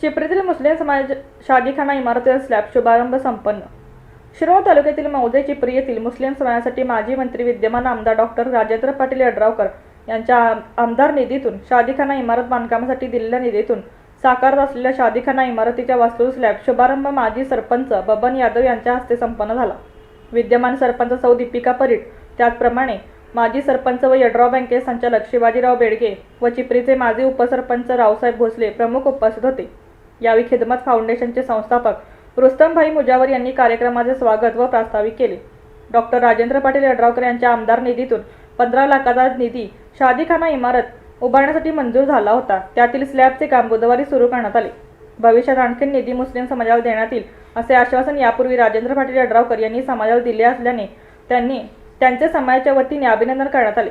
चिपरीतील मुस्लिम समाज शादीखाना इमारतीचा स्लॅब शुभारंभ संपन्न. शिरोळ तालुक्यातील मौजे चिपरी येथील मुस्लिम समाजासाठी माजी मंत्री विद्यमान आमदार डॉक्टर राजेंद्र पाटील यड्रावकर यांच्या आम- आमदार निधीतून शादीखाना इमारत बांधकामासाठी दिलेल्या निधीतून साकारत असलेल्या शादीखाना इमारतीच्या वास्तू स्लॅब शुभारंभ माजी सरपंच बबन यादव यांच्या हस्ते संपन्न झाला. विद्यमान सरपंच सौ दीपिका परीट त्याचप्रमाणे माजी सरपंच व यड्राव बँकेचे संचालक शिवाजीराव बेडगे व चिपरीचे माजी उपसरपंच रावसाहेब भोसले प्रमुख उपस्थित होते. यावेळी खिदमत फाउंडेशनचे संस्थापक रुस्तमभाई मुजावर यांनी कार्यक्रमाचे स्वागत व प्रास्ताविक केले. डॉक्टर राजेंद्र पाटील यड्रावकर यांच्या आमदार निधीतून पंधरा लाखाचा निधी शादीखाना इमारत उभारण्यासाठी मंजूर झाला होता. त्यातील स्लॅबचे काम बुधवारी सुरू करण्यात आले. भविष्यात आणखी निधी मुस्लिम समाजाला देण्यात येईल असे आश्वासन यापूर्वी राजेंद्र पाटील यड्रावकर यांनी समाजाला दिले असल्याने त्यांनी त्यांचे समाजाच्या वतीने अभिनंदन करण्यात आले.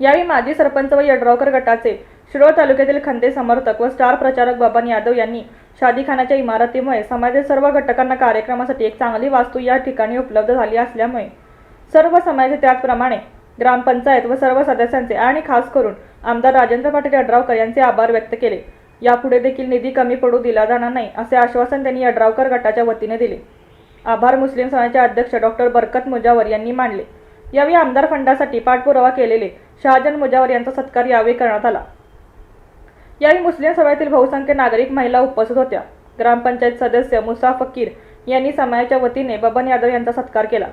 यावेळी माजी सरपंच व यड्रावकर गटाचे शिरोळ तालुक्यातील खंदे समर्थक व स्टार प्रचारक बबन यादव यांनी शादीखानाच्या इमारतीमुळे समाजातील सर्व घटकांना कार्यक्रमासाठी एक चांगली वास्तू या ठिकाणी उपलब्ध झाली असल्यामुळे सर्व समाजाचे त्याचप्रमाणे ग्रामपंचायत व सर्व सदस्यांचे आणि खास करून आमदार राजेंद्र पाटील यड्रावकर यांचे आभार व्यक्त केले. यापुढे देखील निधी कमी पडू दिला जाणार नाही असे आश्वासन त्यांनी यड्रावकर गटाच्या वतीने दिले. आभार मुस्लिम समाजाचे अध्यक्ष डॉक्टर बरकत मुजावर यांनी मांडले यावेळी आमदार फंडासाठी पाठपुरावा केलेले शहाजन मुजावर यांचा सत्कार यावेळी करण्यात आला. यावेळी मुस्लिम समाजातील बहुसंख्य नागरिक महिला उपस्थित होत्या. ग्रामपंचायत सदस्य मुसा फकीर यांनी समाजाच्या वतीने बबन यादव यांचा सत्कार केला.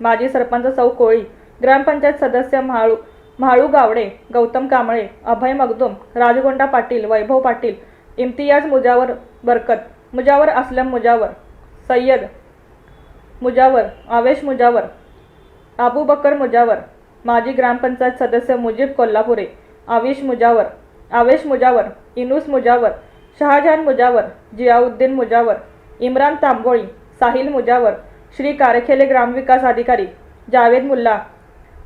माजी सरपंच सौ कोळी ग्रामपंचायत सदस्य म्हाळू म्हाळू गावडे गौतम कांबळे अभय मगदुम राजगोंडा पाटील वैभव पाटील इम्तियाज मुजावर बरकत मुजावर असलम मुजावर सय्यद मुजावर आवेश मुजावर आबू बकर मुजावर माजी ग्रामपंचायत सदस्य मुजीब कोल्हापुरे आविश मुजावर आवेश मुजावर इनुस मुजावर शहाजहान मुजावर जियाउद्दीन मुजावर इम्रान तांबोळी साहिल मुजावर श्री कारखेले ग्रामविकास अधिकारी जावेद मुल्ला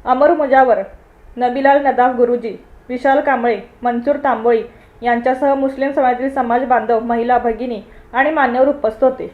अमर मुजावर नबीलाल नदाफ गुरुजी विशाल कांबळे मनसूर तांबोळी यांच्यासह मुस्लिम समाजातील समाज बांधव महिला भगिनी आणि मान्यवर उपस्थित होते.